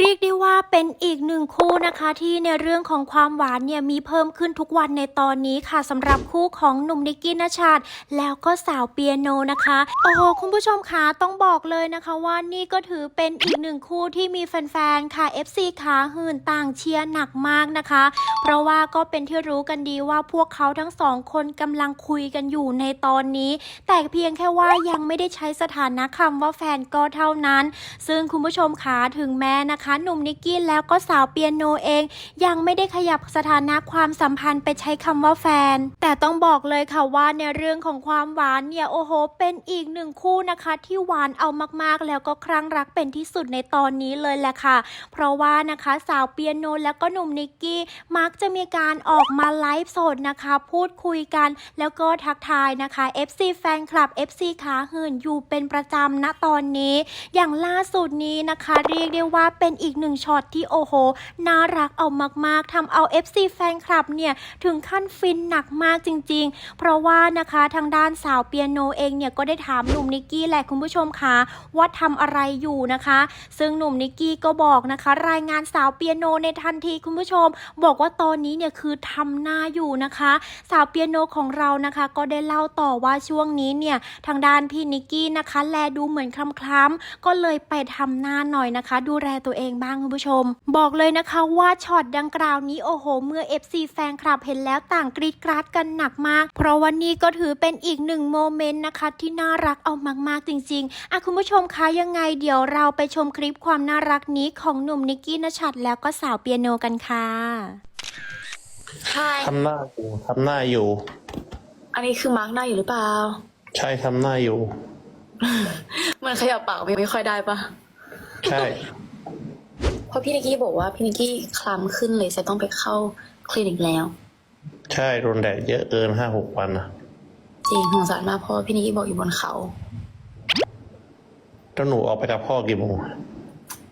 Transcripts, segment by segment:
เรียกได้ว่าเป็นอีกหนึ่งคู่นะคะที่ในเรื่องของความหวานเนี่ยมีเพิ่มขึ้นทุกวันในตอนนี้ค่ะสำหรับคู่ของหนุ่มนิกกี้นชาติแล้วก็สาวเปียโนนะคะโอ้โหคุณผู้ชมคะต้องบอกเลยนะคะว่านี่ก็ถือเป็นอีกหนึ่งคู่ที่มีแฟนๆค่ะ FC ขาหื่นต่างเชียร์หนักมากนะคะ เพราะว่าก็เป็นที่รู้กันดีว่าพวกเขาทั้งสองคนกำลังคุยกันอยู่ในตอนนี้ แต่เพียงแค่ว่ายังไม่ได้ใช้สถานะคำว่าแฟนก็เท่านั้น ซึ่งคุณผู้ชมคะถึงแม้นะคะหนุ่มนิกกี้แล้วก็สาวเปียโนเอง ยังไม่ได้ขยับสถานะความสัมพันธ์ไปใช้คำว่าแฟน แต่ต้องบอกเลยค่ะว่าในเรื่องของความหวานเนี่ยโอ้โห เป็นอีกหนึ่งคู่นะคะ ที่หวานเอามากๆ แล้วก็ครั้งรักเป็นที่สุดในตอนนี้เลยแหละค่ะ เพราะว่านะคะสาวเปียโนแล้วก็หนุ่มนิกกี้มักจะมีการออกมาไลฟ์สดนะคะ พูดคุยกัน แล้วก็ทักทายนะคะ FC แฟนคลับ FC ขาหื่นอยู่เป็นประจำณตอนนี้ อย่างล่าสุดนี้นะคะ เรียกได้ว่าเป็นอีกหนึ่งช็อตที่โอ้โห น่ารักเอามากๆทำเอา FC แฟนคลับเนี่ย ถึงขั้นฟินหนักมากจริง ๆ เพราะว่านะคะทางด้านสาวเปียโนเองเนี่ย ก็ได้ถามหนุ่มนิกกี้แหละคุณผู้ชมคะว่าทำอะไรอยู่นะคะ ซึ่งหนุ่มนิกกี้ก็บอกนะคะ รายงานสาวเปียโนในทันทีคุณผู้ชม บอกว่าตอนนี้เนี่ยคือทำหน้าอยู่นะคะ สาวเปียโนของเรานะคะ ก็ได้เล่าต่อว่าช่วงนี้เนี่ยทางด้านพี่นิกกี้นะคะ แลดูเหมือนคล้ำๆก็เลยไปทำหน้าหน่อยนะคะ ดูแลตัวเองบ้างคุณผู้ชม บอกเลยนะคะว่าช็อตดังกล่าวนี้โอ้โห เมื่อ FC แฟนคลับเห็นแล้วต่างกรีดกราดกันหนักมาก เพราะวันนี้ก็ถือเป็นอีกหนึ่งโมเมนต์นะคะ ที่น่ารักเอามากๆจริงๆอะคุณผู้ชมคะยังไงเดี๋ยวเราไปชมคลิปความน่ารักนี้ของหนุ่มนิกกี้นชัดแล้วก็สาวเปียโนกันค่ะใช่ทำหน้าอยู่ทำหน้าอยู่ อันนี้คือมาร์กหน้าอยู่หรือเปล่า ใช่ทำหน้าอยู่ มันขยับปากไม่ค่อยได้ปะ ใช่เพ ราะพี่นิกกี้บอกว่าพี่นิกกี้คล้ำขึ้นเลยจะต้องไปเข้าคลินิกแล้ว ใช่โดนแดดเยอะเกินห้าหกวันนะจริงสงสารมากเพราะว่าพี่นิกกี้บอกอยู่บนเขาแล้วหนูออกไปกับพ่อกี่โมง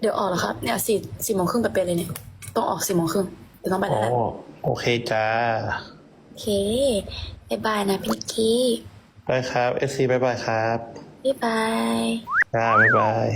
เดี๋ยวออกแล้วครับเนี่ยสี่สี่โมงครึ่งไปเป็นเลยเนี่ยต้องออกสี่โมงครึ่งเดี๋ยวต้องไปอ๋แล้วแหละอโอเคจ้า โอเคบายบายนะพี่นิกกี้ไปครับเอซีบายบายครับ บ๊ายบาย จ้าบายบาย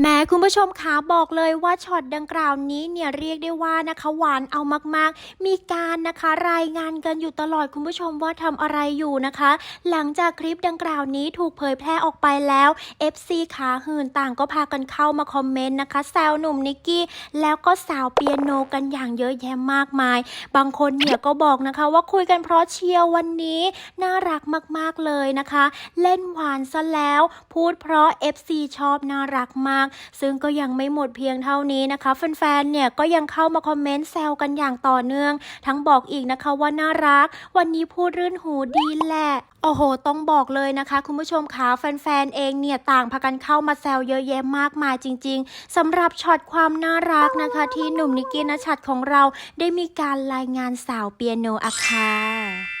แม้คุณผู้ชมคะบอกเลยว่าช็อตดังกล่าวนี้เนี่ยเรียกได้ว่านะคะหวานเอามากๆ มีการนะคะรายงานกันอยู่ตลอดคุณผู้ชมว่าทำอะไรอยู่นะคะ หลังจากคลิปดังกล่าวนี้ถูกเผยแพร่ออกไปแล้ว FC ขาหื่นต่างก็พากันเข้ามาคอมเมนต์นะคะแซวหนุ่มนิกกี้แล้วก็สาวเปียโนกันอย่างเยอะแยะมากมาย บางคนเนี่ยก็บอกนะคะว่าคุยกันเพราะเชียร์วันนี้ น่ารักมากๆเลยนะคะ เล่นหวานซะแล้ว พูดเพราะ FC ชอบน่ารักมากซึ่งก็ยังไม่หมดเพียงเท่านี้นะคะแฟนๆเนี่ยก็ยังเข้ามาคอมเมนต์แซวกันอย่างต่อเนื่อง ทั้งบอกอีกนะคะว่าน่ารัก วันนี้พูดรื่นหูดีแหละโอ้โห ต้องบอกเลยนะคะ คุณผู้ชมคะแฟนๆ เองเนี่ยต่างพากันเข้ามาแซวเยอะแยะมากมายจริง ๆสำหรับช็อตความน่ารักนะคะ ที่หนุ่มนิกกี้นชัดของเราได้มีการรายงานสาวเปียโนอาคา